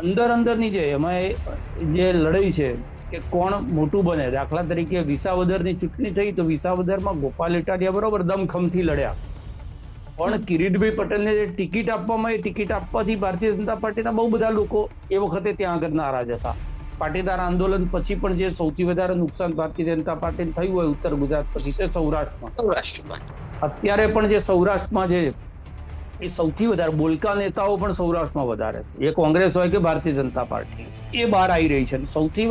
અંદર અંદરની જે એમાં જે લડાઈ છે કે કોણ મોટું બને? દાખલા તરીકે વિસાવદરની ચૂંટણી થઈ તો વિસાવદરમાં ગોપાલ ઇટાલિયા બરોબર દમખમથી લડ્યા. પણ કિરીટભાઈ પટેલને જે ટિકિટ આપવામાં એ ટિકિટ આપવાથી ભારતીય જનતા પાર્ટીના બહુ બધા લોકો એ વખતે ત્યાં આગળ નારાજ હતા. પાટીદાર આંદોલન પછી પણ જે સૌથી વધારે નુકસાન ભારતીય જનતા પાર્ટીને થયું હોય ઉત્તર ગુજરાત પછી તે સૌરાષ્ટ્રમાં. સૌરાષ્ટ્રમાં. અત્યારે પણ જે સૌરાષ્ટ્રમાં છે એ સૌથી વધારે બોલકા નેતાઓ પણ સૌરાષ્ટ્રમાં વધારે એ કોંગ્રેસ હોય કે ભારતીય જનતા પાર્ટી. એ બહાર આવી રહી છે. સૌથી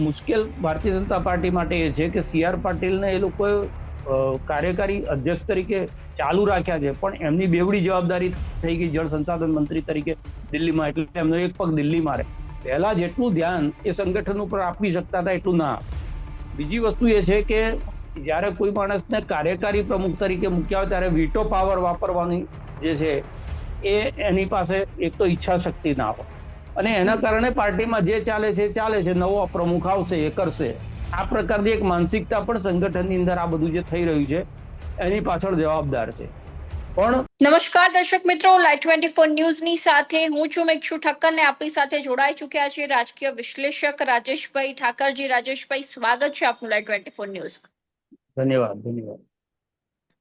મુશ્કેલ ભારતીય જનતા પાર્ટી માટે એ છે કે સી આર પાટીલને એ લોકોએ કાર્યકારી અધ્યક્ષ તરીકે ચાલુ રાખ્યા છે. પણ એમની બેવડી જવાબદારી થઈ ગઈ જળ સંસાધન મંત્રી તરીકે દિલ્હીમાં. એટલે એમનો એક પગ દિલ્હીમાં રહે. પહેલા જેટલું ધ્યાન એ સંગઠન ઉપર આપી શકતા હતા એટલું ના. બીજી વસ્તુ એ છે કે જ્યારે કોઈ માણસને કાર્યકારી પ્રમુખ તરીકે મૂક્યા હોય ત્યારે વીટો પાવર વાપરવાની જે છે, એ એની પાસે એક તો ઈચ્છા શક્તિ ના હોય. અને એના કારણે પાર્ટીમાં જે ચાલે છે ચાલે છે, નવો પ્રમુખ આવશે, એ કરશે. આ પ્રકારની એક માનસિકતા પણ સંગઠનની અંદર આ બધું જે થઈ રહ્યું છે, એની પાછળ જવાબદાર છે. પણ નમસ્કાર દર્શક મિત્રો લાઈવ ટ્વેન્ટી ફોર ન્યૂઝની સાથે હું છું મેક્ષુ ઠક્કર ને આપણી સાથે જોડાઈ ચૂક્યા છે રાજકીય વિશ્લેષક રાજેશભાઈ ઠાકરજી. રાજેશભાઈ, સ્વાગત છે આપનું લાઈવ ટ્વેન્ટી ફોર ન્યૂઝ ધન્યવાદ ધન્યવાદ.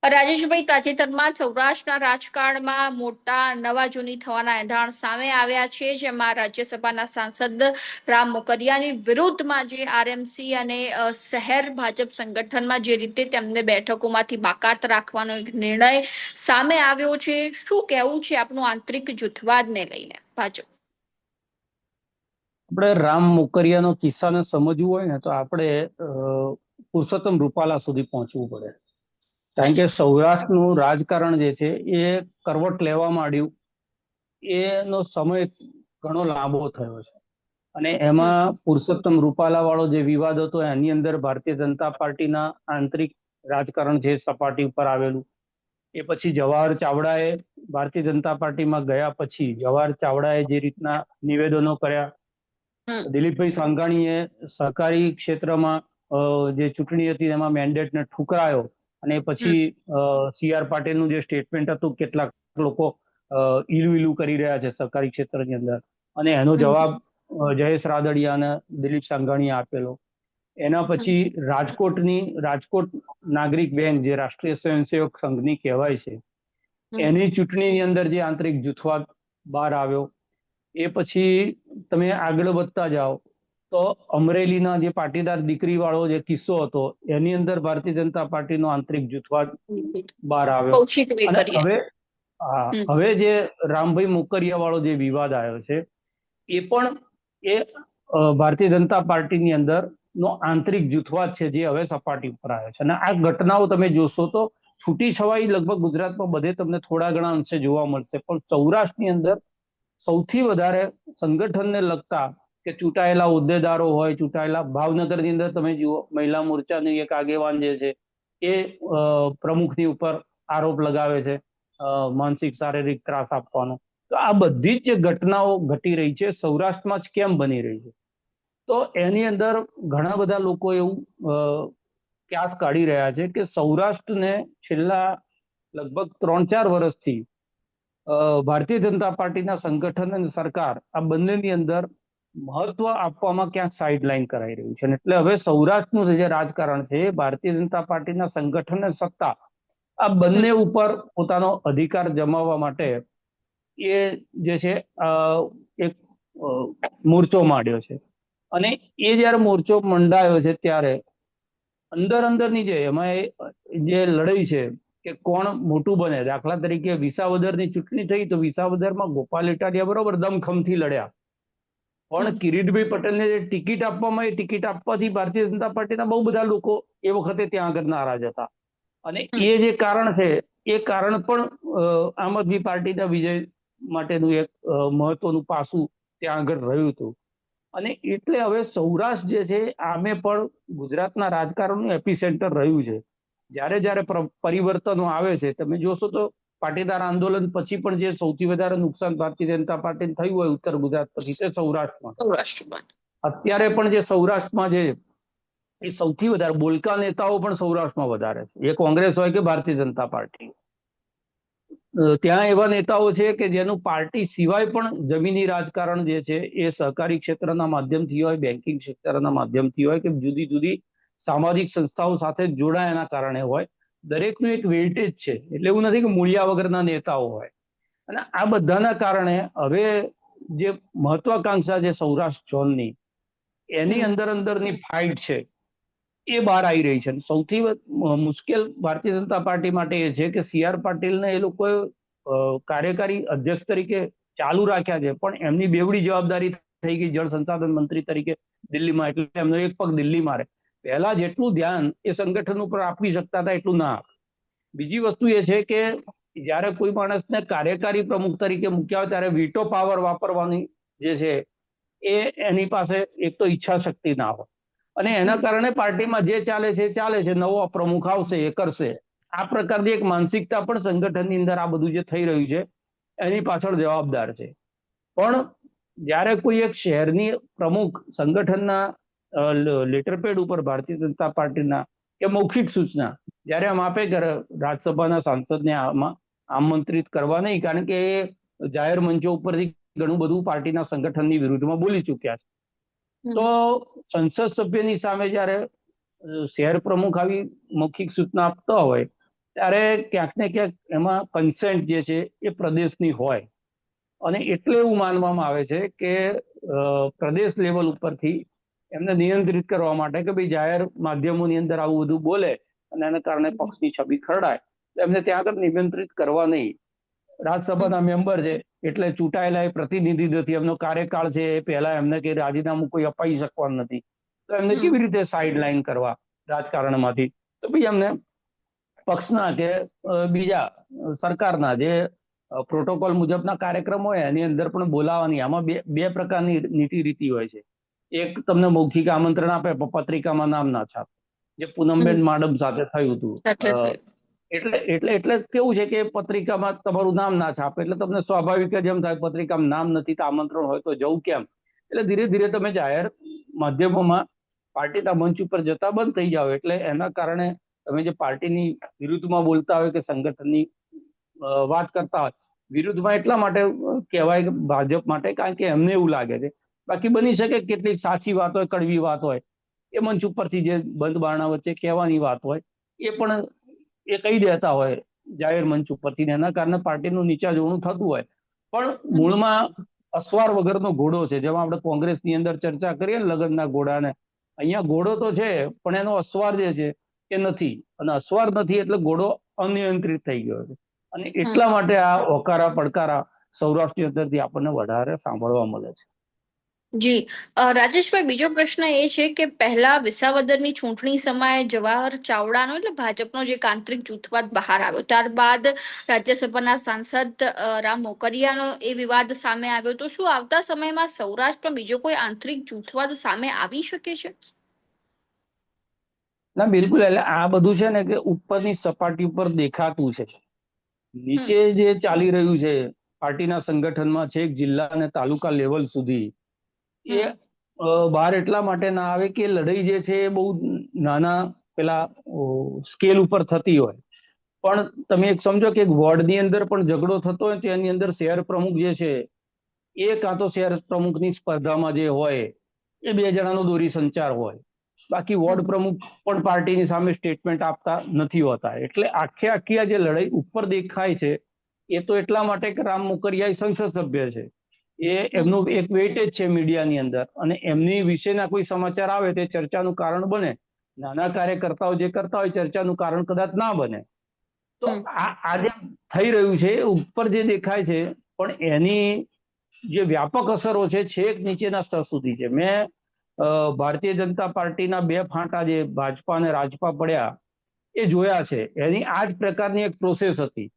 રાજેશભાઈ તાજેતરમાં સૌરાષ્ટ્રના રાજકારણમાં મોટા નવા જૂની થવાના એંધાણ સામે આવ્યા છે જેમાં રાજ્યસભાના સાંસદ રામ મોકરિયાની વિરુદ્ધમાં જે આરએમસી અને શહેર ભાજપ સંગઠનમાં જે રીતે તેમને બેઠકોમાંથી બાકાત રાખવાનો એક નિર્ણય સામે આવ્યો છે શું કહેવું છે આપનું આંતરિક જૂથવાદને લઈને ભાજપ? આપણે રામ મોકરિયાનો કિસ્સાને સમજવું હોય ને તો આપણે પુરુષોત્તમ રૂપાલા સુધી પહોંચવું પડે. કારણ કે સૌરાષ્ટ્રનું રાજકારણ જે છે એ કરવટ લેવા માંડ્યું એનો સમય ઘણો લાંબો થયો છે. અને એમાં પુરુષોત્તમ રૂપાલા વાળો જે વિવાદ હતો એની અંદર ભારતીય જનતા પાર્ટીના આંતરિક રાજકારણ છે સપાટી ઉપર આવેલું. એ પછી જવાહર ચાવડાએ ભારતીય જનતા પાર્ટીમાં ગયા પછી જવાહર ચાવડાએ જે રીતના નિવેદનો કર્યા. દિલીપભાઈ સાંઘાણીએ સહકારી ક્ષેત્રમાં જે ચૂંટણી હતી એમાં મેન્ડેટને ઠુકરાયો અને પછી સી આર પાટીલનું જે સ્ટેટમેન્ટ હતું, કેટલાક લોકો ઈલું ઈલું કરી રહ્યા છે સરકારી ક્ષેત્રની અંદર. અને એનો જવાબ જયેશ રાદડિયા અને દિલીપ સાંઘાણીએ આપેલો. એના પછી રાજકોટની, રાજકોટ નાગરિક બેંક, જે રાષ્ટ્રીય સ્વયંસેવક સંઘની કહેવાય છે, એની ચૂંટણીની અંદર જે આંતરિક જૂથવાદ બહાર આવ્યો. એ પછી તમે આગળ વધતા જાઓ તો અમરેલીના જે પાટીદાર દીકરી વાળો જે કિસ્સો હતો એની અંદર ભારતીય જનતા પાર્ટીનો આંતરિક જૂથવાદ બહાર આવ્યો. હવે હવે જે રામભાઈ મોકરિયા વાળો જે વિવાદ આવ્યો છે એ પણ એ ભારતીય જનતા પાર્ટીની અંદર નો આંતરિક જૂથવાદ છે જે હવે સપાટી ઉપર આવ્યો છે. અને આ ઘટનાઓ તમે જોશો તો છૂટી છવાઈ લગભગ ગુજરાતમાં બધે તમને થોડા ઘણા અંશે જોવા મળશે પણ સૌરાષ્ટ્રની અંદર સૌથી વધારે સંગઠનને લગતા કે ચૂંટાયેલા હોદ્દેદારો હોય, ચૂંટાયેલા ભાવનગરની અંદર તમે જુઓ, મહિલા મોરચાની એક આગેવાન જે છે, એ પ્રમુખની ઉપર આરોપ લગાવે છે માનસિક, શારીરિક ત્રાસ આપવાનો. તો આ બધી જ જે ઘટનાઓ ઘટી રહી છે, સૌરાષ્ટ્રમાં જ કેમ બની રહી છે? તો એની અંદર ઘણા બધા લોકો એવું ક્યાસ કાઢી રહ્યા છે કે સૌરાષ્ટ્રને છેલ્લા લગભગ ત્રણ ચાર વર્ષથી ભારતીય જનતા પાર્ટીના સંગઠન અને સરકાર આ બંનેની અંદર મહત્વ આપવામાં ક્યાંક સાઇડલાઇન કરાઈ રહ્યું છે. એટલે હવે સૌરાષ્ટ્રનું જે રાજકારણ છે, ભારતીય જનતા પાર્ટીના સંગઠન અને સત્તા, આ બંને ઉપર પોતાનો અધિકાર જમાવવા માટે એ જે છે એક મોરચો માંડ્યો છે. અને એ જ્યારે મોરચો મંડાયો છે ત્યારે અંદર અંદરની જે એમાં જે લડાઈ છે કે કોણ મોટું બને, દાખલા તરીકે વિસાવદરની ચૂંટણી થઈ તો વિસાવદરમાં ગોપાલ ઇટાલિયા બરોબર દમખમથી લડ્યા. પણ કિરીટભાઈ પટેલને જે ટિકિટ આપવામાં એ ટિકિટ આપવાથી ભારતીય જનતા પાર્ટીના બહુ બધા લોકો એ વખતે ત્યાં આગળ નારાજ હતા. અને એ જે કારણ છે એ કારણ પણ આમ આદમી પાર્ટીના વિજય માટેનું એક મહત્વનું પાસું ત્યાં આગળ રહ્યું હતું. અને એટલે હવે સૌરાષ્ટ્ર જે છે આમે પણ ગુજરાતના રાજકારણનું એપી સેન્ટર રહ્યું છે. જ્યારે જ્યારે પરિવર્તનો આવે છે તમે જોશો તો પાટીદાર આંદોલન પછી પણ જે સૌથી વધારે નુકસાન ભારતીય જનતા પાર્ટીને થયું હોય ઉત્તર ગુજરાત પછી તે સૌરાષ્ટ્રમાં. સૌરાષ્ટ્રમાં. અત્યારે પણ જે સૌરાષ્ટ્રમાં જે એ સૌથી વધારે બોલકા નેતાઓ પણ સૌરાષ્ટ્રમાં વધારે છે. એ કોંગ્રેસ હોય કે ભારતીય જનતા પાર્ટી. ત્યાં એવા નેતાઓ છે કે જેનું પાર્ટી સિવાય પણ જમીની રાજકારણ જે છે એ સહકારી ક્ષેત્રના માધ્યમથી હોય બેન્કિંગ ક્ષેત્રના માધ્યમથી હોય કે જુદી જુદી સામાજિક સંસ્થાઓ સાથે જોડાયાના કારણે હોય. દરેકનું એક વેઇટેજ છે. એટલે એવું નથી કે મૂળિયા વગરના નેતાઓ હોય. અને આ બધાના કારણે હવે જે મહત્વાકાંક્ષા છે સૌરાષ્ટ્ર ઝોનની, એની. અંદર અંદરની ફાઇટ છે, એ બહાર આવી રહી છે. સૌથી મુશ્કેલ ભારતીય જનતા પાર્ટી માટે એ છે કે સી આર પાટીલને એ લોકોએ કાર્યકારી અધ્યક્ષ તરીકે ચાલુ રાખ્યા છે. પણ એમની બેવડી જવાબદારી થઈ ગઈ જળ સંસાધન મંત્રી તરીકે દિલ્હીમાં. એટલે એમનો એક પગ દિલ્હીમાં રહે પહેલા જેટલું ધ્યાન એ સંગઠન ઉપર આપી શકતા હતા એટલું ના. બીજી વસ્તુ એ છે કે જ્યારે કોઈ માણસને કાર્યકારી પ્રમુખ તરીકે મૂક્યા હોય ત્યારે વીટો પાવર વાપરવાની જે છે એ એની પાસે એક તો ઈચ્છા શક્તિ ના હોય. અને એના કારણે પાર્ટીમાં જે ચાલે છે ચાલે છે, નવો પ્રમુખ આવશે, એ કરશે. આ પ્રકારની એક માનસિકતા પણ સંગઠનની અંદર આ બધું જે થઈ રહ્યું છે, એની પાછળ જવાબદાર છે. પણ જ્યારે કોઈ એક શહેરની પ્રમુખ સંગઠનના લેટર પેડ ઉપર ભારતીય જનતા પાર્ટીના કે મૌખિક સૂચના જ્યારે આમ આપે રાજ્યસભાના સાંસદને આમાં આમંત્રિત કરવા નહીં કારણ કે એ જાહેર મંચો ઉપરથી ઘણું બધું પાર્ટીના સંગઠનની વિરુદ્ધમાં બોલી ચૂક્યા છે. તો સંસદ સભ્યની સામે જ્યારે શહેર પ્રમુખ આવી મૌખિક સૂચના આપતા હોય ત્યારે ક્યાંક ને ક્યાંક એમાં કન્સેન્ટ જે છે એ પ્રદેશની હોય. અને એટલે એવું માનવામાં આવે છે કે પ્રદેશ લેવલ ઉપરથી એમને નિયંત્રિત કરવા માટે કે ભાઈ જાહેર માધ્યમોની અંદર આવું બધું બોલે અને એના કારણે પક્ષની છબી ખરડાય. એમને ત્યાં આગળ નિયંત્રિત કરવા નહીં. રાજ્યસભાના મેમ્બર છે એટલે ચૂંટાયેલા એ પ્રતિનિધિ નથી એમનો કાર્યકાળ છે એ પહેલા એમને કે રાજીનામું કોઈ અપાઈ શકવાનું નથી. તો એમને કેવી રીતે સાઈડ લાઈન કરવા રાજકારણમાંથી? તો ભાઈ એમને પક્ષના કે બીજા સરકારના જે પ્રોટોકોલ મુજબના કાર્યક્રમ હોય એની અંદર પણ બોલાવાની. આમાં બે બે પ્રકારની નીતિ રીતિ હોય છે. એક તમને મૌખિક આમંત્રણ આપે પણ પત્રિકામાં નામ ના છાપે. જે પૂનમબેન માડમ સાથે થયું હતું. એટલે એટલે એટલે કેવું છે કે પત્રિકામાં તમારું નામ ના છાપે. એટલે તમને સ્વાભાવિક જ એમ થાય પત્રિકામાં નામ નથી તો આમંત્રણ હોય તો જવું કેમ? એટલે ધીરે ધીરે તમે જાહેર માધ્યમોમાં પાર્ટીના મંચ ઉપર જતા બંધ થઈ જાઓ. એટલે એના કારણે તમે જે પાર્ટીની વિરુદ્ધમાં બોલતા હોય કે સંગઠનની વાત કરતા હોય વિરુદ્ધમાં એટલા માટે કહેવાય ભાજપ માટે કારણ કે એમને એવું લાગે છે બાકી બની શકે કેટલીક સાચી વાત હોય કડવી વાત હોય. એ મંચ ઉપરથી જે બંધ બારણા વચ્ચે કહેવાની વાત હોય એ પણ એ કહી દેતા હોય જાહેર મંચ ઉપરથી એના કારણે પાર્ટીનું નીચા જોવાનું થતું હોય. પણ મૂળમાં અસવાર વગરનો ઘોડો છે. જેમાં આપણે કોંગ્રેસની અંદર ચર્ચા કરીએ ને લગ્નના ઘોડાને અહીંયા ઘોડો તો છે પણ એનો અસવાર જે છે એ નથી. અને અસવાર નથી એટલે ઘોડો અનિયંત્રિત થઈ ગયો છે. અને એટલા માટે આ હોકારા પડકારા સૌરાષ્ટ્રની અંદરથી આપણને વધારે સાંભળવા મળે છે. જી. અ, રાજેશભાઈ બીજો પ્રશ્ન એ છે કે પહેલા વિસાવદરની ચૂંટણી સમયે જવાહર ચાવડાનો એટલે ભાજપનો જે આંતરિક જૂથવાદ બહાર આવ્યો ત્યારબાદ રાજ્યસભાના સાંસદ અ, રામ મોકરિયાનો એ વિવાદ સામે આવ્યો. તો શું આવતા સમયમાં સૌરાષ્ટ્રમાં બીજો કોઈ આંતરિક જૂથવાદ સામે આવી શકે છે? ના બિલકુલ. એટલે આ બધું છે ને કે ઉપરની સપાટી ઉપર દેખાતું છે. નીચે જે ચાલી રહ્યું છે પાર્ટીના સંગઠનમાં છેક જિલ્લા અને તાલુકા લેવલ સુધી એ. બહાર એટલા માટે ના આવે કે લડાઈ જે છે એ બહુ નાના પેલા સ્કેલ ઉપર થતી હોય. પણ તમે એક સમજો કે એક વોર્ડની અંદર પણ ઝઘડો થતો હોય તો એની અંદર શહેર પ્રમુખ જે છે એ કાં તો શહેર પ્રમુખની સ્પર્ધામાં જે હોય એ બે જણાનો દોરી સંચાર હોય. બાકી વોર્ડ પ્રમુખ પણ પાર્ટીની સામે સ્ટેટમેન્ટ આપતા નથી હોતા. એટલે આખે આખી આ જે લડાઈ ઉપર દેખાય છે એ તો એટલા માટે કે રામ મુકરિયા સંસદ સભ્ય છે. એ એમનું એક વેઇટેજ છે મીડિયાની અંદર. અને એમની વિશેના કોઈ સમાચાર આવે તે ચર્ચાનું કારણ બને. નાના કાર્યકર્તાઓ જે કરતા હોય ચર્ચાનું કારણ કદાચ ના બને. તો આ આ જે થઈ રહ્યું છે ઉપર જે દેખાય છે પણ એની જે વ્યાપક અસરો છે છેક નીચેના સ્તર સુધી છે. મેં ભારતીય જનતા પાર્ટીના બે ફાંટા જે ભાજપા અને રાજપા પડ્યા એ જોયા છે. એની આ જ પ્રકારની એક પ્રોસેસ હતી.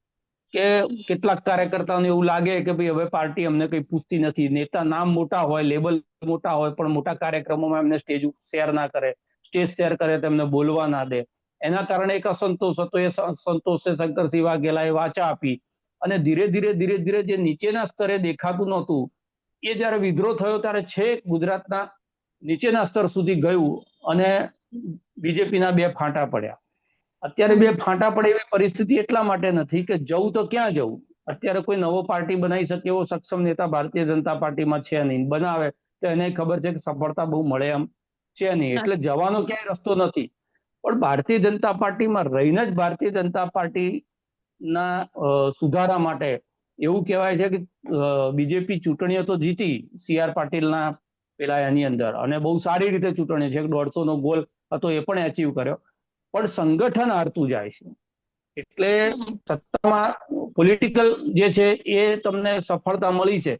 કે કેટલાક કાર્યકર્તાઓને એવું લાગે કે ભાઈ હવે પાર્ટી અમને કંઈ પૂછતી નથી. નેતા નામ મોટા હોય, લેબલ મોટા હોય, પણ મોટા કાર્યક્રમોમાં એમને સ્ટેજ શેર ના કરે. સ્ટેજ શેર કરે તો એમને બોલવા ના દે. એના કારણે એક અસંતોષ હતો. એ સંતોષે શંકરસિંહ વાઘેલાએ વાચા આપી. અને ધીરે ધીરે ધીરે ધીરે જે નીચેના સ્તરે દેખાતું નહોતું, એ જ્યારે વિદ્રોહ થયો ત્યારે છેક ગુજરાતના નીચેના સ્તર સુધી ગયું અને બીજેપીના બે ફાંટા પડ્યા. અત્યારે બે ફાંટા પડે એવી પરિસ્થિતિ એટલા માટે નથી કે જવું તો ક્યાં જવું? અત્યારે કોઈ નવો પાર્ટી બનાવી શકે એવો સક્ષમ નેતા ભારતીય જનતા પાર્ટીમાં છે નહીં. બનાવે તો એને ખબર છે કે સફળતા બહુ મળે એમ છે નહીં. એટલે જવાનો ક્યાંય રસ્તો નથી. પણ ભારતીય જનતા પાર્ટીમાં રહીને જ ભારતીય જનતા પાર્ટીના ના સુધારા માટે એવું કહેવાય છે કે બીજેપી ચૂંટણીઓ તો જીતી સી આર પાટીલના પેલા એની અંદર. અને બહુ સારી રીતે ચૂંટણી છે. દોઢસો નો ગોલ હતો એ પણ એચીવ કર્યો. પણ સંગઠન હારતું જાય છે. એટલે સત્તામાં પોલિટિકલ જે છે એ તમને સફળતા મળી છે.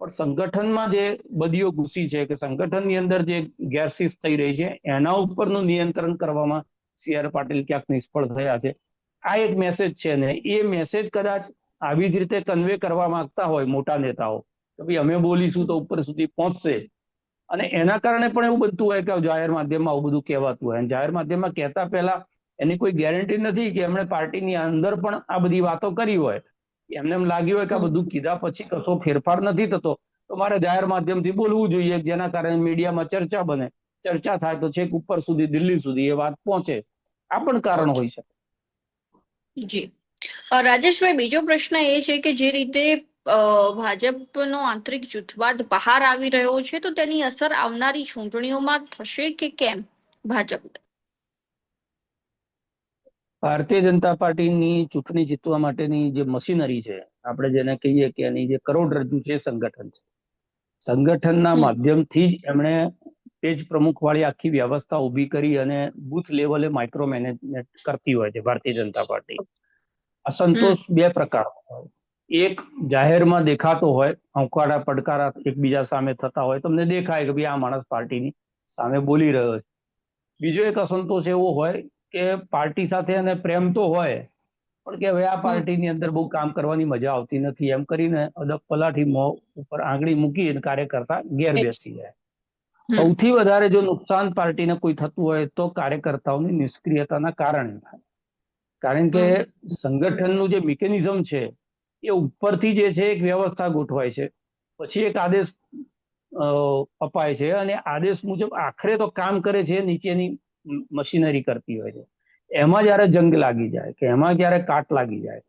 પણ સંગઠનમાં જે બદીઓ ઘૂસી છે કે સંગઠનની અંદર જે ગેરશિસ્ત થઈ રહી છે એના ઉપરનું નિયંત્રણ કરવામાં સી આર પાટીલ ક્યાંક નિષ્ફળ થયા છે. આ એક મેસેજ છે ને એ મેસેજ કદાચ આવી જ રીતે કન્વે કરવા માંગતા હોય મોટા નેતાઓ કે ભાઈ અમે બોલીશું તો ઉપર સુધી પહોંચશે. અને એના કારણે પણ એવું બનતું હોય કે જાહેર માધ્યમમાં આવું બધું કહેવાતું હોય. અને જાહેર માધ્યમમાં કહેતા પહેલા એની કોઈ ગેરંટી નથી કે એમણે પાર્ટીની અંદર પણ આ બધી વાતો કરી હોય. એમને એમ લાગ્યું હોય કે આ બધું કીધા પછી કશો ફેરફાર નથી થતો. તો મારે જાહેર માધ્યમથી બોલવું જોઈએ જેના કારણે મીડિયામાં ચર્ચા બને. ચર્ચા થાય તો છેક ઉપર સુધી, દિલ્હી સુધી એ વાત પહોંચે. આ પણ કારણ હોઈ શકે. જી. રાજેશભાઈ, બીજો પ્રશ્ન એ છે કે જે રીતે ભાજપનો આંતરિક જૂથવાદ બહાર આવી રહ્યો છે તો તેની અસર આવનારી ચૂંટણીઓમાં થશે કે કેમ ભાજપ? ભારતીય જનતા પાર્ટીની ચૂંટણી જીતવા માટેની જે મશીનરી છે આપણે જેને કહીએ કે એની જે કરોડરજ્જુ છે સંગઠન છે. સંગઠનના માધ્યમથી જ એમણે પેજ પ્રમુખ વાળી આખી વ્યવસ્થા ઊભી કરી અને બુથ લેવલે માઇક્રો મેનેજમેન્ટ કરતી હોય છે ભારતીય જનતા પાર્ટી. અસંતોષ બે પ્રકારનો હોય. એક જાહેરમાં દેખાતો હોય હંકારા પડકારા એકબીજા સામે થતા હોય તમને દેખાય કે ભાઈ આ માણસ પાર્ટીની સામે બોલી રહ્યો છે. બીજો એક અસંતોષ એવો હોય કે પાર્ટી સાથે એને પ્રેમ તો હોય પણ કે હવે આ પાર્ટીની અંદર બહુ કામ કરવાની મજા આવતી નથી એમ કરીને અદબ પલાઠી મોં ઉપર આંગળી મૂકી અને કાર્યકર્તા ગેર બેસી જાય સૌથી વધારે જો નુકસાન પાર્ટીને કોઈ થતું હોય તો કાર્યકર્તાઓની નિષ્ક્રિયતાના કારણે થાય. કારણ કે સંગઠનનું જે મિકેનિઝમ છે એ ઉપરથી જે છે એક વ્યવસ્થા ગોઠવાય છે. પછી એક આદેશ અપાય છે અને આદેશ મુજબ આખરે તો કામ કરે છે, નીચેની મશીનરી કરતી હોય છે. એમાં જ્યારે જંગ લાગી જાય કે એમાં જ્યારે કાટ લાગી જાય,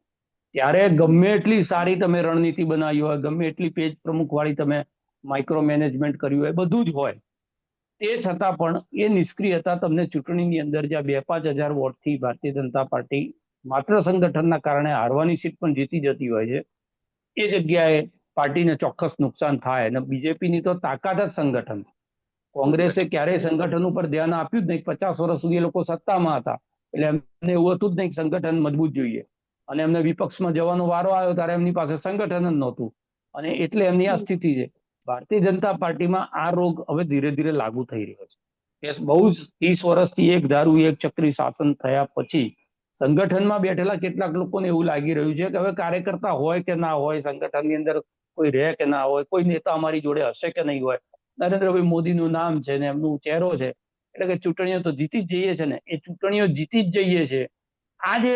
ત્યારે ગમે એટલી સારી તમે રણનીતિ બનાવી હોય, ગમે એટલી પેજ પ્રમુખવાળી તમે માઇક્રો મેનેજમેન્ટ કર્યું હોય, બધું જ હોય. તે છતાં પણ એ નિષ્ક્રિયતા તમને ચૂંટણીની અંદર જ્યાં બે પાંચ હજાર વોટથી ભારતીય જનતા પાર્ટી માત્ર સંગઠનના કારણે હારવાની સીટ પણ જીતી જતી હોય છે. એ જગ્યાએ પાર્ટીને ચોક્કસ નુકસાન થાય અને બીજેપીની તો તાકાત જ સંગઠન કોંગ્રેસે ક્યારેય સંગઠન ઉપર ધ્યાન આપ્યું જ નહીં. પચાસ વર્ષ સુધી એ લોકો સત્તામાં હતા. એટલે એમને એવું હતું જ નહીં સંગઠન મજબૂત જોઈએ. અને એમને વિપક્ષમાં જવાનો વારો આવ્યો ત્યારે એમની પાસે સંગઠન જ નહોતું. અને એટલે એમની આ સ્થિતિ છે. ભારતીય જનતા પાર્ટીમાં આ રોગ હવે ધીરે ધીરે લાગુ થઈ રહ્યો છે. બહુ જ ત્રીસ વર્ષથી એક ધારું, એક ચક્રી શાસન થયા પછી સંગઠનમાં બેઠેલા કેટલાક લોકોને એવું લાગી રહ્યું છે કે હવે કાર્યકર્તા હોય કે ના હોય, સંગઠનની અંદર કોઈ રહે કે ના હોય, કોઈ નેતા અમારી જોડે હશે કે નહીં હોય, નરેન્દ્રભાઈ મોદીનું નામ છે ને એમનું ચહેરો છે, એટલે કે ચૂંટણીઓ તો જીતી જ જઈએ છે ને, એ ચૂંટણીઓ જીતી જ જઈએ છે, આ જે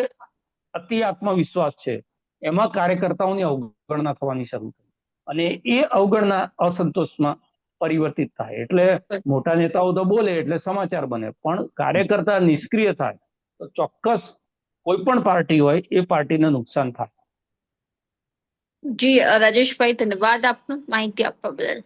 અતિ આત્મવિશ્વાસ છે, એમાં કાર્યકર્તાઓની અવગણના થવાની શરૂ થઈ. અને એ અવગણના અસંતોષમાં પરિવર્તિત થાય, એટલે મોટા નેતાઓ તો બોલે, એટલે સમાચાર બને, પણ કાર્યકર્તા નિષ્ક્રિય થાય, તો ચોક્કસ કોઈ પણ પાર્ટી હોય, એ પાર્ટીને નુકસાન થાય. જી રાજેશભાઈ, ધન્યવાદ આપનો માહિતી આપવા બદલ.